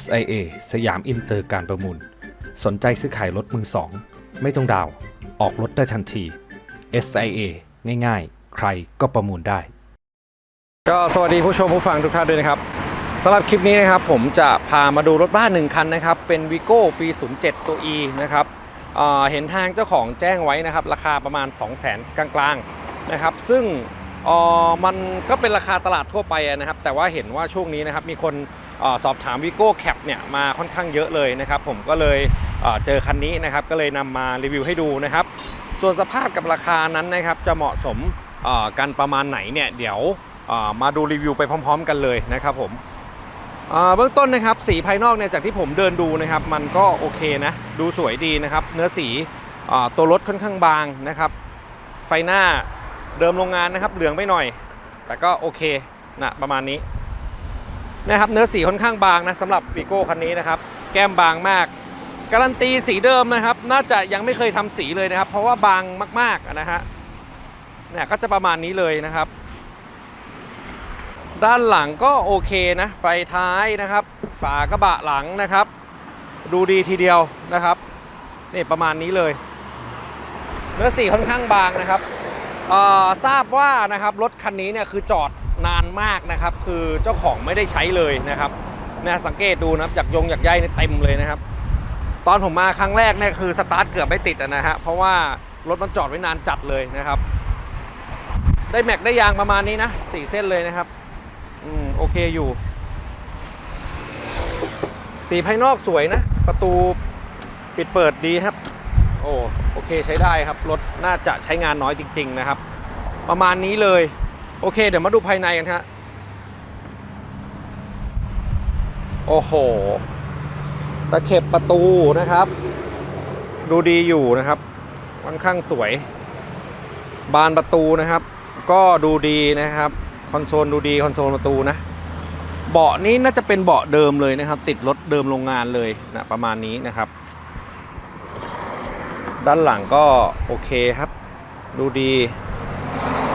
SIA สยามอินเตอร์การประมูล สนใจซื้อขายรถมือสอง ไม่ต้องดาว ออกรถได้ทันที SIA ง่ายๆ ใครก็ประมูลได้ ก็สวัสดีผู้ชมผู้ฟังทุกท่านด้วยนะครับสำหรับคลิปนี้นะครับผมจะพามาดูรถบ้านหนึ่งคันนะครับ เป็นวิโก้ปี 07 ตัว E นะครับเเห็นทางเจ้าของแจ้งไว้นะครับ ราคาประมาณ 2 0 0 0 0 0 กลางๆนะครับ ซึ่งมันก็เป็นราคาตลาดทั่วไปนะครับ แต่ว่าเห็นว่าช่วงนี้นะครับมีคน สอบถามวิโก้แคปเนี่ยมาค่อนข้างเยอะเลยนะครับ ผมก็เลยเจอคันนี้นะครับ ก็เลยนำมารีวิวให้ดูนะครับ ส่วนสภาพกับราคานั้นนะครับ จะเหมาะสมกันประมาณไหนเนี่ยเดี๋ยวมาดูรีวิวไปพร้อม ๆ กันเลยนะครับผมเบื้องต้นนะครับสีภายนอกเนี่ยจากที่ผมเดินดูนะครับ มันก็โอเคนะดูสวยดีนะครับ เนื้อสีอตัวรถค่อนข้างบางนะครับ ไฟหน้าเดิมโรงงานนะครับเหลืองไปหน่อย แต่ก็โอเคนะประมาณนี้ นะครับเนื้อสีค่อนข้างบางนะสำหรับวีโก้คันนี้นะครับแก้มบางมาก การันตีสีเดิมนะครับ น่าจะยังไม่เคยทำสีเลยนะครับ เพราะว่าบางมากๆนะฮะเนี่ยก็จะประมาณนี้เลยนะครับ ด้านหลังก็โอเคนะ ไฟท้ายนะครับ ฝากระบะหลังนะครับ ดูดีทีเดียวนะครับนี่ประมาณนี้เลย เนื้อสีค่อนข้างบางนะครับทราบว่านะครับรถคันนี้เนี่ยคือจอด นานมากนะครับ คือเจ้าของไม่ได้ใช้เลยนะครับนะสังเกตดูนะครับอยากยงอยากใยเนี่ยเต็มเลยนะครับ ตอนผมมาครั้งแรกเนี่ยคือสตาร์ทเกือบไม่ติดนะฮะเพราะว่ารถมันจอดไว้นานจัดเลยนะครับ ได้แม็กได้ยางประมาณนี้นะสี่เส้นเลยนะครับอืมโอเคอยู่ สีภายนอกสวยนะ ประตูปิดเปิดดีครับ โอ้โอเคใช้ได้ครับรถน่าจะใช้งานน้อยจริง ๆ นะครับ ประมาณนี้เลย โอเค เดี๋ยวมาดูภายในกันฮะ โอ้โห ตะเข็บประตูนะครับ ดูดีอยู่นะครับค่อนข้างสวย บานประตูนะครับ ก็ดูดีนะครับ คอนโซลดูดีคอนโซลประตูนะ เบาะนี้น่าจะเป็นเบาะเดิมเลยนะครับ ติดรถเดิมโรงงานเลยนะประมาณนี้นะครับ ด้านหลังก็โอเคครับ ดูดี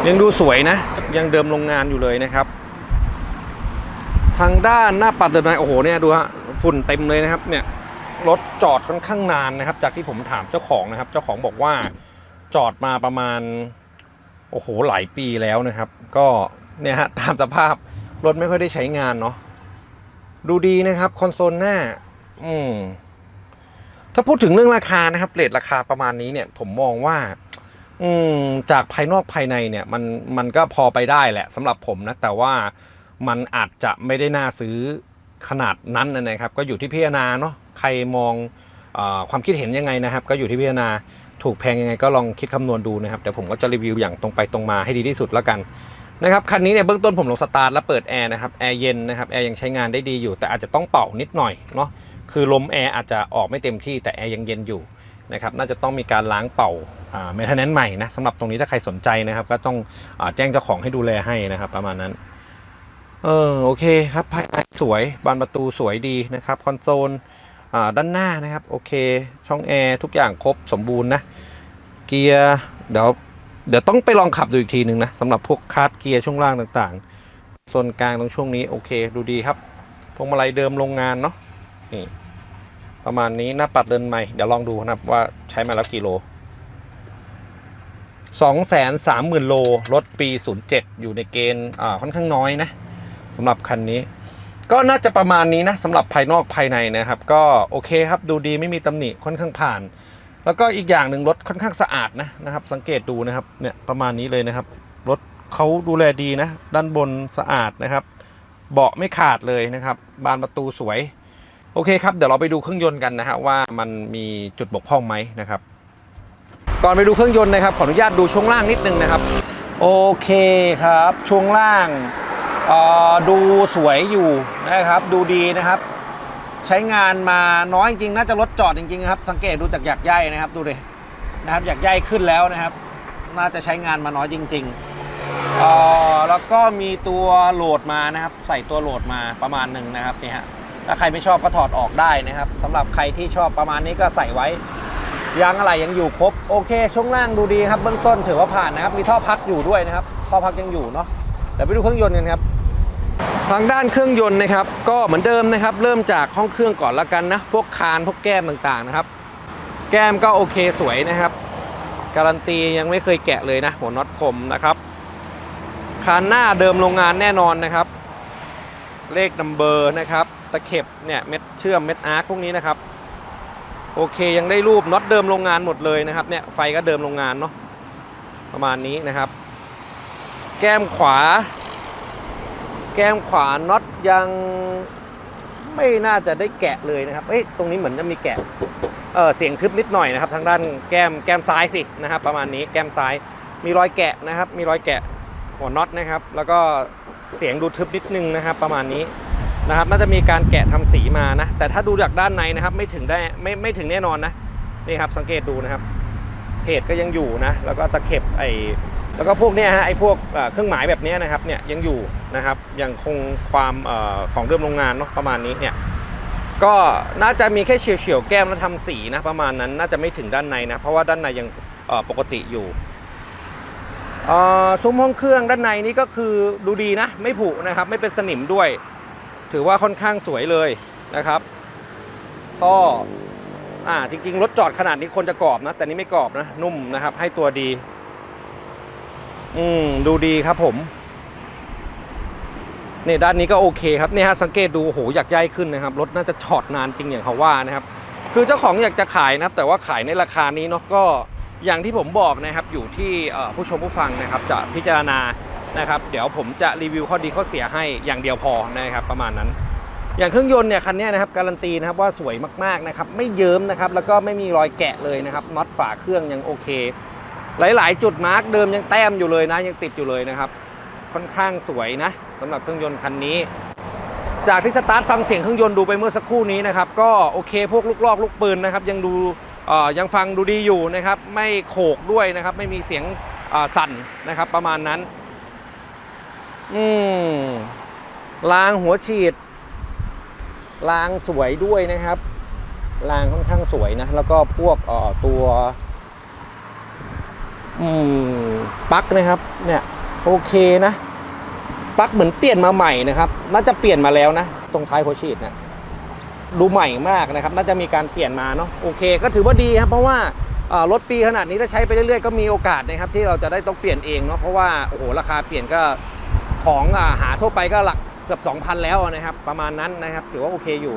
ยังดูสวยนะ ยังเดิมโรงงานอยู่เลยนะครับ ทางด้านหน้าปัดเดินไปโอ้โหเนี่ยดูฮะฝุ่นเต็มเลยนะครับเนี่ยรถจอดค่อนข้างนานนะครับ จากที่ผมถามเจ้าของนะครับ เจ้าของบอกว่าจอดมาประมาณโอ้โหหลายปีแล้วนะครับ ก็เนี่ยฮะตามสภาพรถไม่ค่อยได้ใช้งานเนาะดูดีนะครับคอนโซลหน้า อืมถ้าพูดถึงเรื่องราคานะครับเรทราคาประมาณนี้เนี่ย ผมมองว่า อืมจากภายนอกภายในเนี่ยมันมันก็พอไปได้แหละสำหรับผมนะ แต่ว่ามันอาจจะไม่ได้น่าซื้อขนาดนั้นนะครับ ก็อยู่ที่พิจารณาเนาะใครมองออความคิดเห็นยังไงนะครับ ก็อยู่ที่พิจารณาถูกแพงยังไงก็ลองคิดคำนวณดูนะครับเดี๋ยวผมก็จะรีวิวอย่างตรงไปตรงมาให้ดีที่สุดแล้วกันนะครับคันนี้เนี่ยเบื้องต้นผมลงสตาร์ทแล้วเปิดแอร์นะครับแอร์เย็นนะครับแอร์ยังใช้งานได้ดีอยู่แต่อาจจะต้องเป่านิดหน่อยเนาะคือลมแอร์อาจจะออกไม่เต็มที่แต่แอร์ยังเย็นอยู่นะครับน่าจะต้องมีการล้างเป่า เมทเทนแนนใหม่นะสำหรับตรงนี้ถ้าใครสนใจนะครับ ก็ต้องอแจ้งเจ้าของให้ดูแลให้นะครับ ประมาณนั้น เออโอเคครับภายในสวยบานประตูสวยดีนะครับคอนโซลด้านหน้านะครับโอเค ช่องแอร์ทุกอย่างครบสมบูรณ์นะเกียร์เดี๋ยวเดี๋ยวต้องไปลองขับดูอีกทีหนึ่งนะสำหรับพวกคาร์ดเกียร์ช่วงล่างต่างๆโซนกลางตรงช่วงนี้โอเค ดูดีครับพวงมาลัยเดิมโรงงานเนาะนี่ประมาณนี้หน้าปัดเดินใหม่เดี๋ยวลองดูนะครับว่าใช้มาแล้วกี่โล สองแสนสามหมื่นโล รถปี 07 อยู่ในเกณฑ์ค่อนข้างน้อยนะสำหรับคันนี้ ก็น่าจะประมาณนี้นะสำหรับภายนอกภายในนะครับ ก็โอเคครับดูดีไม่มีตำหนิค่อนข้างผ่าน แล้วก็อีกอย่างหนึ่งรถค่อนข้างสะอาดนะนะครับ สังเกตดูนะครับเนี่ยประมาณนี้เลยนะครับ รถเขาดูแลดีนะ ด้านบนสะอาดนะครับ เบาะไม่ขาดเลยนะครับ บานประตูสวย โอเคครับเดี๋ยวเราไปดูเครื่องยนต์กันนะฮะว่ามันมีจุดบกพร่องไหมนะครับ ก่อนไปดูเครื่องยนต์นะครับขออนุญาตดูช่วงล่างนิดนึงนะครับ โอเคครับช่วงล่างดูสวยอยู่นะครับ ดูดีนะครับ ใช้งานมาน้อยจริงน่าจะรถจอดจริงๆครับ สังเกตดูจากหยักใยนะครับดูดินะครับหยักใยขึ้นแล้วนะครับ น่าจะใช้งานมาน้อยจริงๆเอ่อแล้วก็มีตัวโหลดมานะครับ ใส่ตัวโหลดมาประมาณหนึ่งนะครับนี่ฮะถ้าใครไม่ชอบก็ถอดออกได้นะครับสำหรับใครที่ชอบประมาณนี้ก็ใส่ไว้ ยางอะไรยังอยู่ครบโอเค ช่วงล่างดูดีครับเบื้องต้นถือว่าผ่านนะครับ มีท่อพักอยู่ด้วยนะครับ ท่อพักยังอยู่เนาะเดี๋ยวไปดูเครื่องยนต์กันครับ ทางด้านเครื่องยนต์นะครับ ก็เหมือนเดิมนะครับ เริ่มจากห้องเครื่องก่อนละกันนะ พวกคานพวกแก้มต่างๆนะครับ แก้มก็โอเคสวยนะครับ การันตียังไม่เคยแกะเลยนะ หัวน็อตคมนะครับ คานหน้าเดิมโรงงานแน่นอนนะครับ เลขนัมเบอร์นะครับ ตะเข็บเนี่ยเม็ดเชื่อมเม็ดอาร์คพวกนี้นะครับ โอเคยังได้รูปน็อตเดิมโรงงานหมดเลยนะครับเนี่ยไฟก็เดิมโรงงานเนาะประมาณนี้นะครับ แก้มขวา แก้มขวาน็อตยังไม่น่าจะได้แกะเลยนะครับเอ้ยตรงนี้เหมือนจะมีแกะเออเสียงทึบนิดหน่อยนะครับ ทางด้านแก้มแก้มซ้ายสินะครับ ประมาณนี้แก้มซ้ายมีรอยแกะนะครับ มีรอยแกะหัวน็อตนะครับ แล้วก็เสียงดูทึบนิดนึงนะครับ ประมาณนี้ นะครับน่าจะมีการแกะทำสีมานะ แต่ถ้าดูจากด้านในนะครับไม่ถึงได้ไม่ไม่ถึงแน่นอนนะนี่ครับสังเกตดูนะครับเพจก็ยังอยู่นะแล้วก็ตะเข็บไอแล้วก็พวกเนี้ยฮะไอพวกเครื่องหมายแบบนี้นะครับเนี่ยยังอยู่นะครับยังคงความอของเดิมโรงงานเนาะประมาณนี้เนี่ยก็น่าจะมีแค่เฉียวๆแก้มแล้วทำสีนะประมาณนั้นน่าจะไม่ถึงด้านในนะเพราะว่าด้านในยังปกติอยู่อ่อซุ้มห้องเครื่องด้านในนี้ก็คือดูดีนะไม่ผุนะครับไม่เป็นสนิมด้วย ถือว่าค่อนข้างสวยเลยนะครับก็อ่าจริง ๆ รถจอดขนาดนี้คนจะกรอบนะ แต่นี่ไม่กรอบนะ นุ่มนะครับ ให้ตัวดี อืมดูดีครับผมนี่ด้านนี้ก็โอเคครับเนี่ยฮะสังเกตดูโหอยากย้ายขึ้นนะครับ รถน่าจะจอดนานจริงอย่างเขาว่านะครับ คือเจ้าของอยากจะขายนะแต่ว่าขายในราคานี้เนาะก็อย่างที่ผมบอกนะครับ อยู่ที่ผู้ชมผู้ฟังนะครับ จะพิจารณา นะครับเดี๋ยวผมจะรีวิวข้อดีข้อเสียให้อย่างเดียวพอนะครับประมาณนั้น อย่างเครื่องยนต์เนี่ยคันนี้นะครับการันตีนะครับว่าสวยมากๆนะครับไม่เยิ้มนะครับแล้วก็ไม่มีรอยแกะเลยนะครับน็อตฝาเครื่องยังโอเค หลาย ๆ จุดมาร์กเดิมยังแต้มอยู่เลยนะยังติดอยู่เลยนะครับค่อนข้างสวยนะสำหรับเครื่องยนต์คันนี้ จากที่สตาร์ทฟังเสียงเครื่องยนต์ดูไปเมื่อสักครู่นี้นะครับก็โอเคพวกลูกลอกลูกปืนนะครับยังดูยังฟังดูดีอยู่นะครับไม่โขกด้วยนะครับไม่มีเสียงสั่นนะครับประมาณนั้น อืมรางหัวฉีดรางสวยด้วยนะครับรางค่อนข้างสวยนะ แล้วก็พวกเอ่อตัวอืมปลั๊กนะครับ เนี่ยโอเคนะปลั๊กเหมือนเปลี่ยนมาใหม่นะครับ น่าจะเปลี่ยนมาแล้วนะ ตรงท้ายหัวฉีดเนะดูใหม่มากนะครับ น่าจะมีการเปลี่ยนมาเนาะโอเค ก็ถือว่าดีครับ เพราะว่ารถปีขนาดนี้ถ้าใช้ไปเรื่อยๆก็มีโอกาสนะครับ ที่เราจะได้ต้องเปลี่ยนเองเนาะเพราะว่าโอ้โหราคาเปลี่ยนก็ ของอาหาทั่วไปก็หลักเกือบ 2,000 แล้วนะครับ ประมาณนั้นนะครับ ถือว่าโอเคอยู่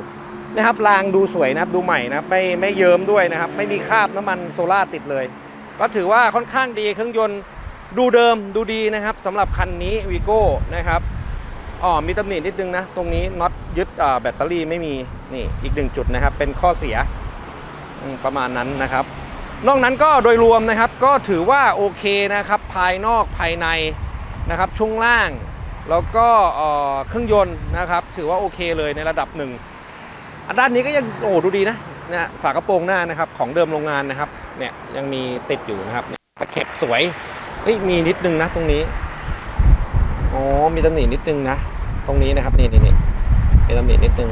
นะครับรางดูสวยนะครับดูใหม่นะไม่ไม่เยิ้มด้วยนะครับ ไม่มีคราบน้ำมันโซล่าติดเลย ก็ถือว่าค่อนข้างดีเครื่องยนต์ดูเดิมดูดีนะครับสำหรับคันนี้วีโก้นะครับอ๋อมีตำหนินิดนึงนะ ตรงนี้น็อตยึดแบตเตอรี่ไม่มีนี่อีกหนึ่งจุดนะครับ เป็นข้อเสียประมาณนั้นนะครับ นอกนั้นก็โดยรวมนะครับก็ถือว่าโอเคนะครับ ภายนอกภายในนะครับช่วงล่าง แล้วก็เครื่องยนต์นะครับ ถือว่าโอเคเลยในระดับหนึ่งอันด้านนี้ก็ยังโอ้ดูดีนะเนี่ยฝากระโปรงหน้านะครับของเดิมโรงงานนะครับเนี่ยยังมีติดอยู่นะครับตะเข็บสวยเฮ้ยมีนิดนึงนะตรงนี้อ๋อมีตำหนินิดนึงนะ ตรงนี้นะครับนี่นี่นี่มีตำหนินิดนึง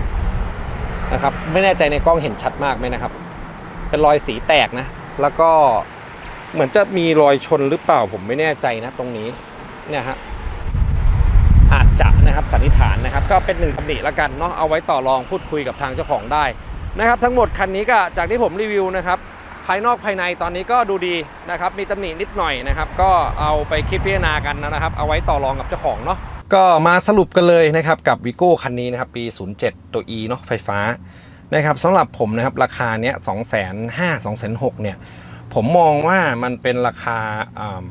นะครับ ไม่แน่ใจในกล้องเห็นชัดมากไหมนะครับ เป็นรอยสีแตกนะ แล้วก็เหมือนจะมีรอยชนหรือเปล่าผมไม่แน่ใจนะ ตรงนี้เนี่ยฮะ นะครับสันนิษฐานนะครับก็เป็นหนึ่งตำหนิละกันเนาะเอาไว้ต่อรองพูดคุยกับทางเจ้าของได้นะครับทั้งหมดคันนี้ก็จากที่ผมรีวิวนะครับภายนอกภายในตอนนี้ก็ดูดีนะครับมีตำหนินิดหน่อยนะครับก็เอาไปคิดพิจารณากันนะครับ เอาไว้ต่อรองกับเจ้าของเนาะก็มาสรุปกันเลยนะครับกับวิโก้คันนี้นะครับปี 07 ตัว E เนาะไฟฟ้านะครับสำหรับผมนะครับราคาเนี้ย2 5 0 0 0 2 6 0 0เนี่ยผมมองว่ามันเป็นราคาอ่า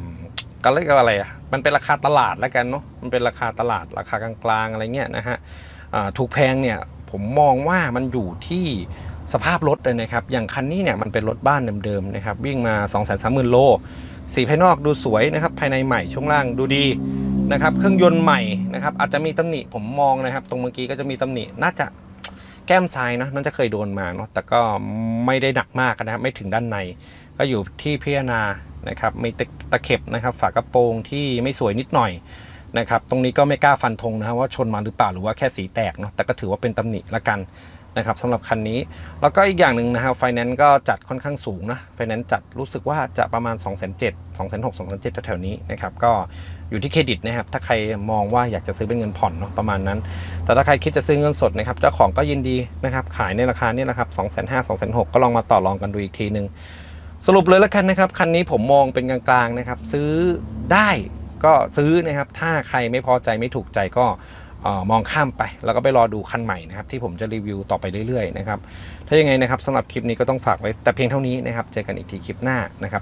ก็เรียกอะไรอะ มันเป็นราคาตลาดแล้วกันเนาะมันเป็นราคาตลาดราคากลางๆอะไรเงี้ยนะฮะถูกแพงเนี่ยผมมองว่ามันอยู่ที่สภาพรถเลยนะครับ อย่างคันนี้เนี่ยมันเป็นรถบ้านเดิมๆนะครับ วิ่งมา 2 3 0 0 0 0 โล สีภายนอกดูสวยนะครับ ภายในใหม่ช่วงล่างดูดีนะครับ เครื่องยนต์ใหม่นะครับ อาจจะมีตำหนิผมมองนะครับ ตรงเมื่อกี้ก็จะมีตำหนิน่าจะแก้มซ้ายนะน่าจะเคยโดนมาเนาะแต่ก็ไม่ได้หนักมากนะครับไม่ถึงด้านใน ก็อยู่ที่พิจารณา นะครับมีตะเข็บนะครับฝากระโปรงที่ไม่สวยนิดหน่อยนะครับตรงนี้ก็ไม่กล้าฟันธงนะครับว่าชนมาหรือเปล่าหรือว่าแค่สีแตกเนาะแต่ก็ถือว่าเป็นตำหนิละกันนะครับสำหรับคันนี้ แล้วก็อีกอย่างหนึ่งนะครับไฟแนนซ์ก็จัดค่อนข้างสูงนะไฟแนนซ์จัดรู้สึกว่าจะประมาณ 2 7 0 0 0 2 6 0 0 2 7 0 0แถวๆนี้นะครับก็อยู่ที่เครดิตนะครับถ้าใครมองว่าอยากจะซื้อเป็นเงินผ่อนเนาะประมาณนั้น แต่ถ้าใครคิดจะซื้อเงินสดนะครับเจ้าของก็ยินดีนะครับขายในราคานี้นะครับ2 5 0 0 0 2 6 0 0ก็ลองมาต่อรองกันดูอีกทีนึง สรุปเลยแล้วกันนะครับ คันนี้ผมมองเป็นกลางๆนะครับ ซื้อได้ก็ซื้อนะครับ ถ้าใครไม่พอใจไม่ถูกใจก็มองข้ามไป แล้วก็ไปรอดูคันใหม่นะครับ ที่ผมจะรีวิวต่อไปเรื่อยๆนะครับ ถ้ายังไงนะครับสำหรับคลิปนี้ก็ต้องฝากไว้แต่เพียงเท่านี้นะครับ เจอกันอีกทีคลิปหน้านะครับ